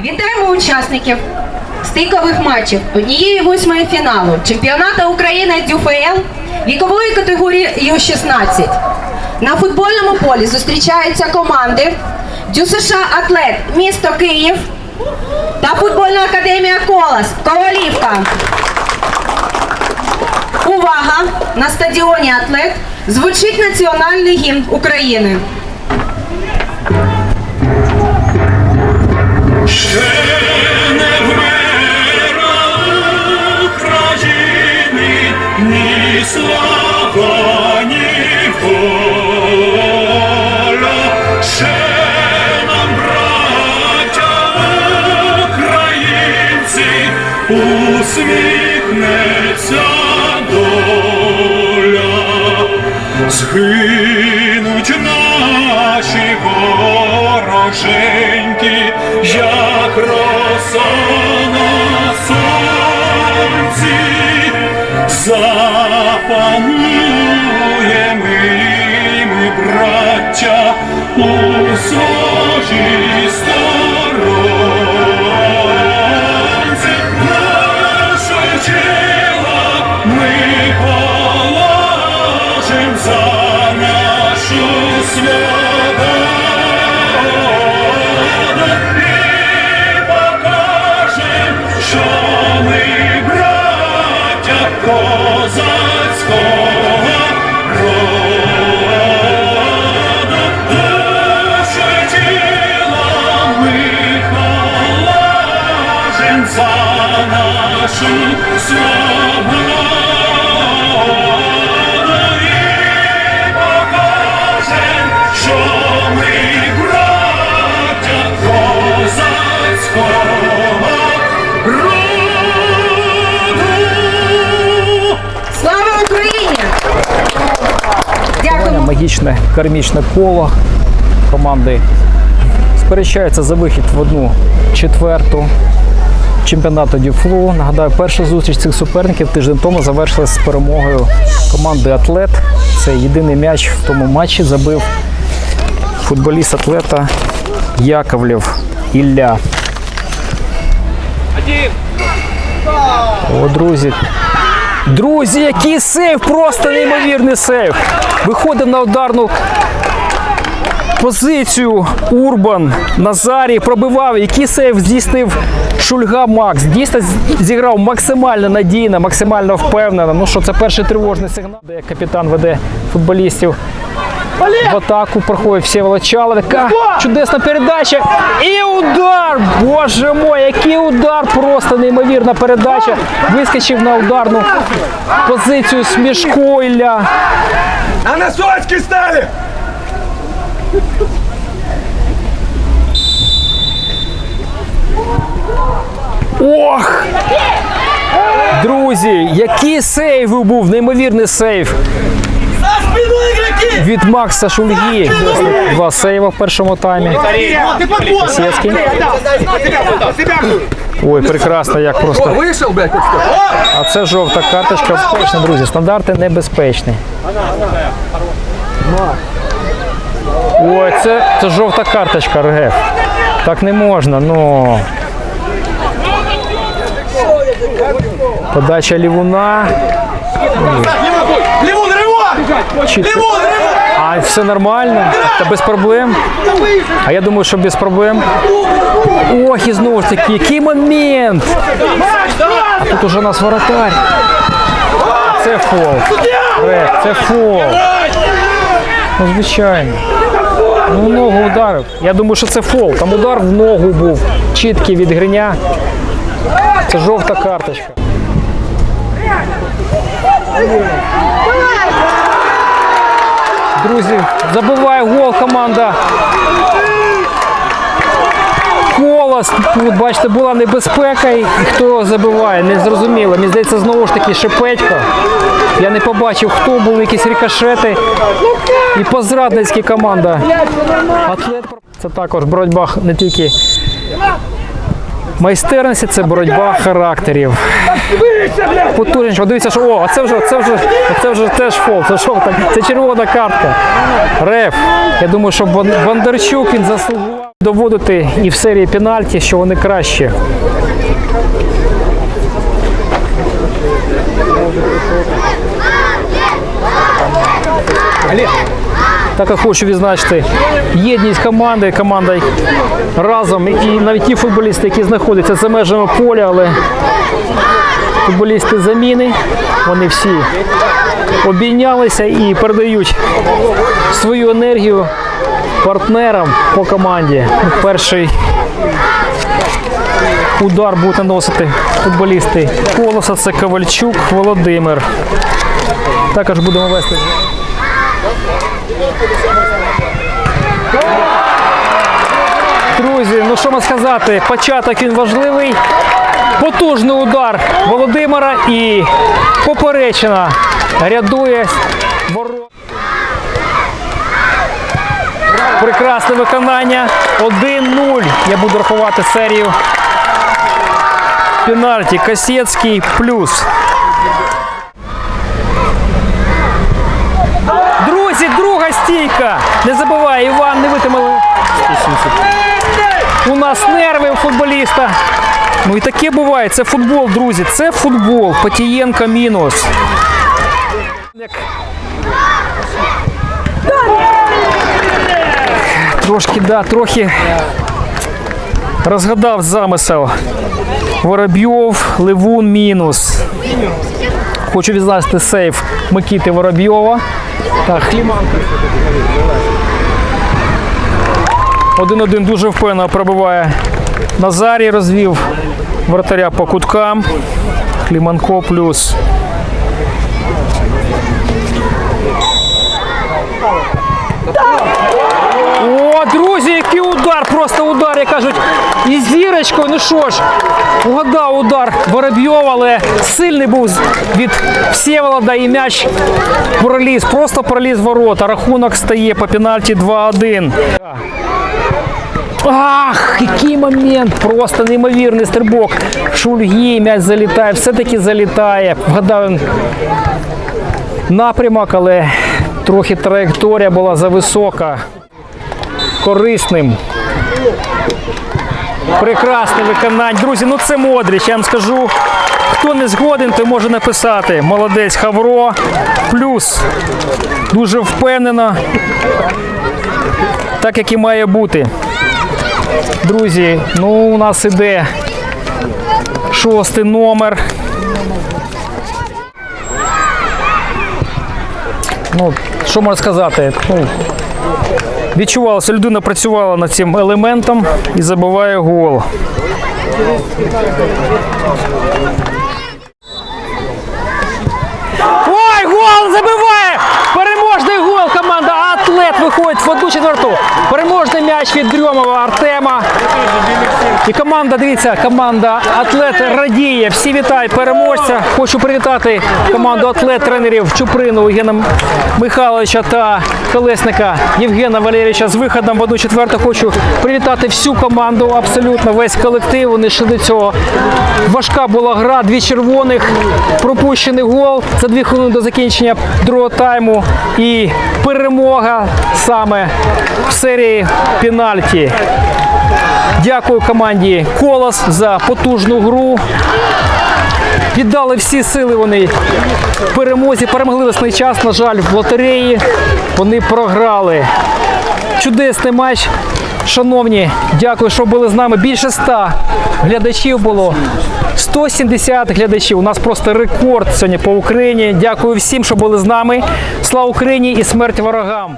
Вітаємо учасників стикових матчів однієї восьмої фіналу чемпіонату України ДЮФЛ вікової категорії Ю-16. На футбольному полі зустрічаються команди ДЮСШ Атлет місто Київ та футбольна академія Колос Ковалівка. Увага! На стадіоні Атлет звучить національний гімн України. Усміхнеться доля. Згинуть наші вороженьки, як роса на сонці, запанує ми, браття, у своїй Магічне кармічне коло команди сперечаються за вихід в одну четверту чемпіонату Дюфлу. Нагадаю, перша зустріч цих суперників тиждень тому завершилася з перемогою команди Атлет. Це єдиний м'яч в тому матчі забив футболіст атлета Яковлєв Ілля. О, друзі, Друзі, який сейв! Просто неймовірний сейв. Виходив на ударну позицію Урбан Назарій пробивав. Який сейв здійснив Шульга Макс. Дійсно зіграв максимально надійно, максимально впевнено. Ну що, це перший тривожний сигнал, де капітан веде футболістів. В атаку проходить Всеволод Чалов. Така чудесна передача. І удар! Боже мой, який удар! Просто неймовірна передача. Вискочив на ударну позицію Смішко Ілля. А носочки стали! Ох! Друзі, який сейв був, неймовірний сейв від Макса Шульги. Два сейва в першому таймі. Сєцький. Ой, прекрасно, як просто. Блядь. А це жовта карточка. Безпечна, друзі. Стандарти небезпечні. Ой, це, це жовта карточка, РГФ. Так не можна, ну. Подача лівуна. Чітко. Левун, рывок! А все нормально, та без проблем. А я думаю, що без проблем. Ох, і знову ж таки, який момент! А тут уже у нас воротар. Це фол. Рек, це фол. Ну, звичайно. Ну, ногу ударив. Я думаю, що це фол. Там удар в ногу був. Чіткий від гриня. Це жовта карточка. Друзі, забиває гол команда. Колос. Тут, бачите, була небезпека, і хто забиває, не зрозуміло. Мені здається, знову ж таки Шепетько. Я не побачив, хто були якісь рикошети. І по-зрадницьки команда. Атлет. Це також боротьба не тільки майстерності, це боротьба характерів. Потужніше. Дивіться, що о, а це вже, це вже, це вже теж фол. Це що так? Це червона картка. Реф. Я думаю, що Бон- Бондарчук він заслугував доводити і в серії пенальті, що вони кращі. Так і хочу відзначити єдність команди, команда разом, і навіть ті футболісти, які знаходяться за межами поля, але футболісти заміни, вони всі обійнялися і передають свою енергію партнерам по команді. Перший удар будуть наносити футболісти Колоса, це Ковальчук, Володимир. Також будемо вести. Друзі, ну що можна сказати, початок він важливий. Потужний удар Володимира і поперечина рядує ворот. Прекрасне виконання. 1-0. Я буду рахувати серію. Пенальті. Касєцький плюс. Стійка. Не забувай, Іван, не витримали. У нас нерви у футболіста. Ну і таке буває. Це футбол, друзі. Це футбол. Патієнка мінус. Трошки, да, трохи розгадав замисел. Воробйов, Левун мінус. Хочу відзначити сейф Микіти Воробйова. Так, Хліманко. Один-один дуже впевнено пробиває Назарій, розвів вратаря по куткам. Кліманко плюс. О, друзі, який удар! Просто удар, як кажуть, і. Ну що ж, угадав удар Воробйов, але сильний був від Всеволода і м'яч проліз, просто проліз ворота. Рахунок стає по пенальті 2-1. Ах, який момент! Просто неймовірний стрибок. Шульги, м'яч залітає, все-таки залітає. Вгадав він напрямок, але трохи траєкторія була зависока. Корисним. Прекрасне виконання. Друзі, ну це Модріч, я вам скажу. Хто не згоден, той може написати. Молодець Хавро. Плюс. Дуже впевнено. Так як і має бути. Друзі, ну у нас іде шостий номер. Ну, що можна сказати? Ну, відчувалося, людина працювала над цим елементом і забиває гол. Ой, гол забиває! Переможний гол команда Атлет виходить в одну четверту. Переможний м'яч від Дрьомова Артема. І команда, дивіться, команда Атлет радіє. Всі вітають переможця. Хочу привітати команду Атлет тренерів Чуприну Євгена Михайловича та колесника Євгена Валерійовича з виходом в одну четверту. Хочу привітати всю команду, абсолютно весь колектив. Вони йшли до цього. Важка була гра, дві червоних, пропущений гол за дві хвилини до закінчення другого тайму. І перемога саме в серії пенальті. Дякую команді Колос за потужну гру. Віддали всі сили вони в перемозі. Перемогли весний час. На жаль, в лотереї вони програли. Чудесний матч. Шановні, дякую, що були з нами. Більше 100 глядачів було. 170 глядачів. У нас просто рекорд сьогодні по Україні. Дякую всім, що були з нами. Слава Україні і смерть ворогам!